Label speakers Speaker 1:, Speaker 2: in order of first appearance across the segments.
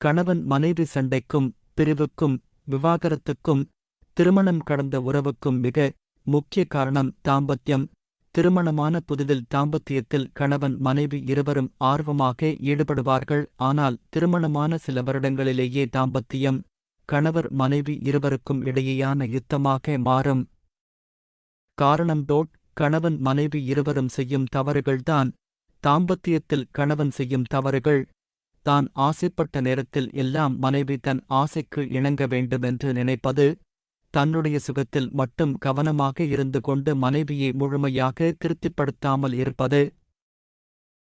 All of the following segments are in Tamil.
Speaker 1: கணவன் மனைவி சண்டைக்கும் பிரிவுக்கும் விவாகரத்துக்கும் திருமணம் கடந்த உறவுக்கும் மிக முக்கிய காரணம் தாம்பத்தியம். திருமணமான புதிதில் தாம்பத்தியத்தில் கணவன் மனைவி இருவரும் ஆர்வமாக ஈடுபடுவார்கள். ஆனால் திருமணமான சில வருடங்களிலேயே தாம்பத்தியம் கணவர் மனைவி இருவருக்கும் இடையேயான யுத்தமாக மாறும். காரணம் டோட் கணவன் மனைவி இருவரும் செய்யும் தவறுகள்தான். தாம்பத்தியத்தில் கணவன் செய்யும் தவறுகள் தான் ஆசைப்பட்ட நேரத்தில் எல்லாம் மனைவி தன் ஆசைக்கு இணங்க வேண்டுமென்று நினைப்பது தன்னுடைய சுகத்தில் மட்டும் கவனமாக இருந்து கொண்டு மனைவியை முழுமையாக திருப்திப்படுத்தாமல் இருப்பது.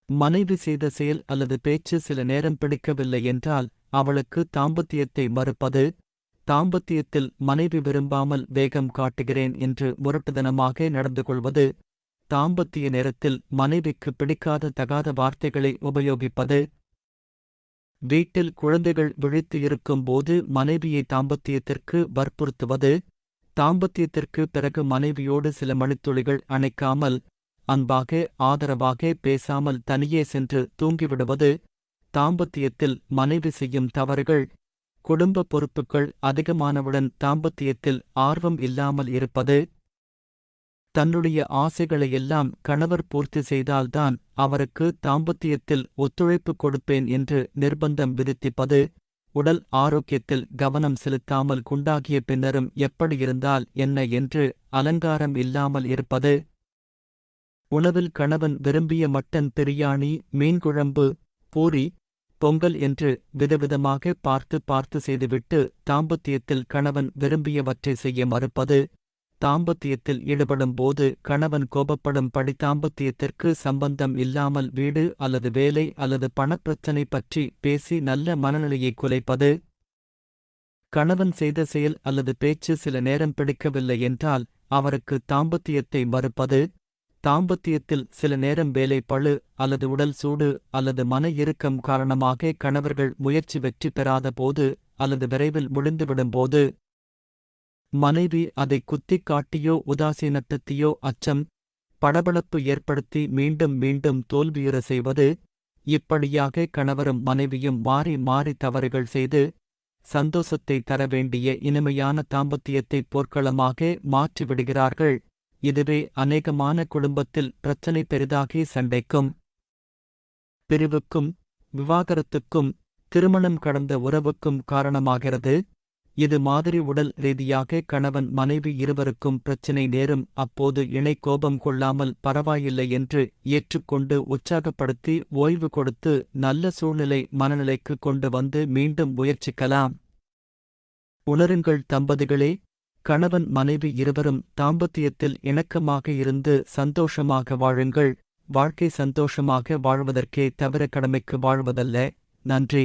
Speaker 1: மனைவி செய்த செயல் அல்லது பேச்சு சில நேரம் பிடிக்கவில்லை என்றால் அவளுக்கு தாம்பத்தியத்தை மறுப்பது தாம்பத்தியத்தில் மனைவி விரும்பாமல் வேகம் காட்டுகிறேன் என்று முரட்டுதனமாக நடந்து கொள்வது தாம்பத்திய நேரத்தில் மனைவிக்கு பிடிக்காத தகாத வார்த்தைகளை உபயோகிப்பது. வீட்டில் குழந்தைகள் விழித்து இருக்கும்போது மனைவியை தாம்பத்தியத்திற்கு வற்புறுத்துவது தாம்பத்தியத்திற்கு பிறகு மனைவியோடு சில மணித்துளிகள் அணைக்காமல் அன்பாக ஆதரவாக பேசாமல் தனியே சென்று தூங்கிவிடுவது தாம்பத்தியத்தில் மனைவி செய்யும் தவறுகள் குடும்ப பொறுப்புகள் அதிகமானவுடன் தாம்பத்தியத்தில் ஆர்வம் இல்லாமல் இருப்பது தன்னுடைய ஆசைகளையெல்லாம் கணவர் பூர்த்தி செய்தால்தான் அவருக்கு தாம்பத்தியத்தில் ஒத்துழைப்பு கொடுப்பேன் என்று நிர்பந்தம் விதித்திப்பது உடல் ஆரோக்கியத்தில் கவனம் செலுத்தாமல் குண்டாகிய பின்னரும் எப்படியிருந்தால் என்ன என்று அலங்காரம் இல்லாமல் இருப்பது. உணவில் கணவன் விரும்பிய மட்டன் பிரியாணி மீன்குழம்பு பூரி பொங்கல் என்று விதவிதமாக பார்த்து பார்த்து செய்துவிட்டு தாம்பத்தியத்தில் கணவன் விரும்பியவற்றை செய்ய மறுப்பது. தாம்பத்தியத்தில் ஈடுபடும் போது கணவன் கோபப்படும் படி தாம்பத்தியத்திற்கு சம்பந்தம் இல்லாமல் வீடு அல்லது வேலை அல்லது பணப்பிரச்சனை பற்றி பேசி நல்ல மனநிலையை குலைப்பது. கணவன் செய்த செயல் அல்லது பேச்சு சில நேரம் பிடிக்கவில்லை என்றால் அவருக்கு தாம்பத்தியத்தை மறுப்பது. தாம்பத்தியத்தில் சில நேரம் வேலை பழு அல்லது உடல் சூடு அல்லது மன இறுக்கம் காரணமாக கணவர்கள் முயற்சி வெற்றி பெறாத போது அல்லது விரைவில் முடிந்துவிடும்போது மனைவி அதை குத்திக் காட்டியோ உதாசீனத்தத்தையோ அச்சம் படபளப்பு ஏற்படுத்தி மீண்டும் மீண்டும் தோல்வியுற செய்வது இப்படியாக கணவரும் மனைவியும் மாறி மாறி தவறுகள் செய்து சந்தோஷத்தை தர வேண்டிய இனிமையான தாம்பத்தியத்தை போர்க்களமாக மாற்றிவிடுகிறார்கள். இதுவே அநேகமான குடும்பத்தில் பிரச்சனை பெரிதாகி சண்டைக்கும் பிரிவுக்கும் விவாகரத்துக்கும் திருமணம் கடந்த உறவுக்கும் காரணமாகிறது. இது மாதிரி உடல் ரீதியாக கணவன் மனைவி இருவருக்கும் பிரச்சினை நேரும் அப்போது இணை கோபம் கொள்ளாமல் பரவாயில்லை என்று ஏற்றுக்கொண்டு உற்சாகப்படுத்தி ஓய்வு கொடுத்து நல்ல சூழ்நிலை மனநிலைக்கு கொண்டு வந்து மீண்டும் முயற்சிக்கலாம். உணருங்கள் தம்பதிகளே. கணவன் மனைவி இருவரும் தாம்பத்தியத்தில் இணக்கமாக இருந்து சந்தோஷமாக வாழுங்கள். வாழ்க்கை சந்தோஷமாக வாழ்வதற்கே தவிர கடமைக்கு வாழ்வதல்ல. நன்றி.